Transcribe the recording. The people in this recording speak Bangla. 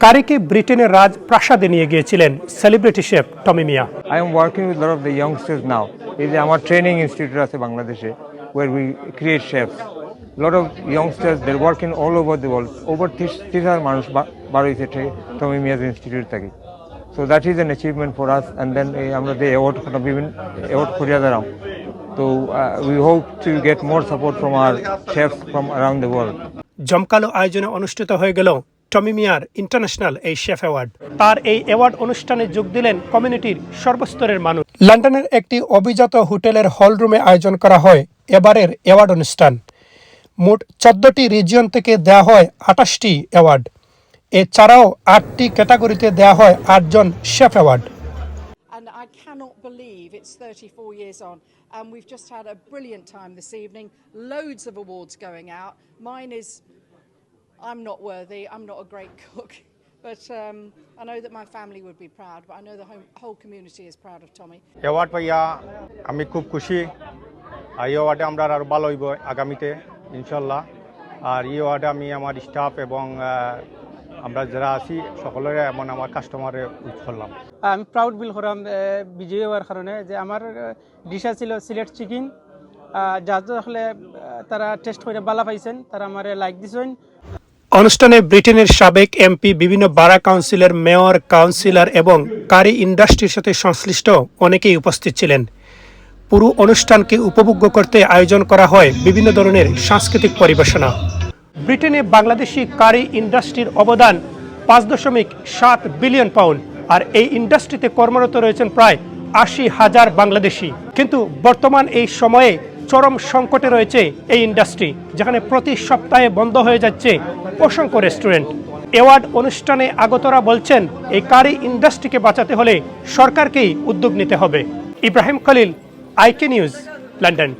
কারিকে ব্রিটেনের রাজ প্রাসাদে নিয়ে গিয়েছিলেন celebrity chef Tommy Miah am working with a lot of the youngsters now. এই যে আমার ট্রেনিং ইনস্টিটিউট আছে বাংলাদেশে where we create. A lot of youngsters, they're working all over the world. Over 30 মানুষ বার হয়েছে টমি মিয়াজ ইনস্টিটিউট থেকে so that is an achievement for us and then আমরা যে অ্যাওয়ার্ড বিভিন্ন অ্যাওয়ার্ড করিয়া দিলাম তো we hope to get more support from our chefs from around the world জমকালো আয়োজনে অনুষ্ঠিত হয়ে গেল টমি মিয়ার ইন্টারন্যাশনাল এই শেফ অ্যাওয়ার্ড তার এই অ্যাওয়ার্ড অনুষ্ঠানে যোগ দিলেন কমিউনিটির সর্বস্তরের মানুষ লন্ডনের একটি অভিজাত হোটেলের হলরুমে আয়োজন করা হয় এবারের অ্যাওয়ার্ড অনুষ্ঠান মোট চোদ্দটি রিজিয়ন থেকে দেয়া হয় আঠাশটি অ্যাওয়ার্ড এছাড়াও আটটি ক্যাটাগরিতে দেয়া হয় আটজন chef award and I cannot believe it's 34 years on. And we've just had a brilliant time this evening. Loads of awards going out. Mine is, I'm not worthy, I'm not a great cook. But um, I know that my family would be proud, but I know the whole, whole community is proud of Tommy. Award পাইয়া আমি খুব খুশি। আর এই অ্যাওয়ার্ডে আমরা আরও ভালো হইব আগামীতে ইনশাল্লাহ। আর এই অ্যাওয়ার্ডে আমি আমার স্টাফ এবং আমরা যারা আছি সকলের এমন আমার কাস্টমারে করলাম আমি প্রাউড বিল করলাম বিজয়ী হওয়ার কারণে যে আমার ডিশা ছিল সিলেট চিকেন। যা যা হলে তারা টেস্ট করে বালা পাইছেন তারা আমার লাইক দিছেন। অনুষ্ঠানে ব্রিটেনের সাবেক এমপি, বিভিন্ন বারা কাউন্সিলের মেয়র, কাউন্সিলর এবং কারি ইন্ডাস্ট্রির সাথে সংশ্লিষ্ট অনেকেই উপস্থিত ছিলেন। পুরো অনুষ্ঠানকে উপভোগ্য করতে আয়োজন করা হয় বিভিন্ন ধরনের সাংস্কৃতিক পরিবেশনা। ব্রিটেনে বাংলাদেশি কারি ইন্ডাস্ট্রির অবদান পাঁচ দশমিক সাত বিলিয়ন পাউন্ড, আর এই ইন্ডাস্ট্রিতে কর্মরত রয়েছেন প্রায় আশি হাজার বাংলাদেশি। কিন্তু বর্তমান এই সময়ে চরম সংকটে রয়েছে এই ইন্ডাস্ট্রি, যেখানে প্রতি সপ্তাহে বন্ধ হয়ে যাচ্ছে অসংখ্য রেস্টুরেন্ট। অ্যাওয়ার্ড অনুষ্ঠানে আগতরা বলছেন, এই কারি ইন্ডাস্ট্রিকে বাঁচাতে হলে সরকারকেই উদ্যোগ নিতে হবে। ইব্রাহিম খলিল, আইকে নিউজ, লন্ডন।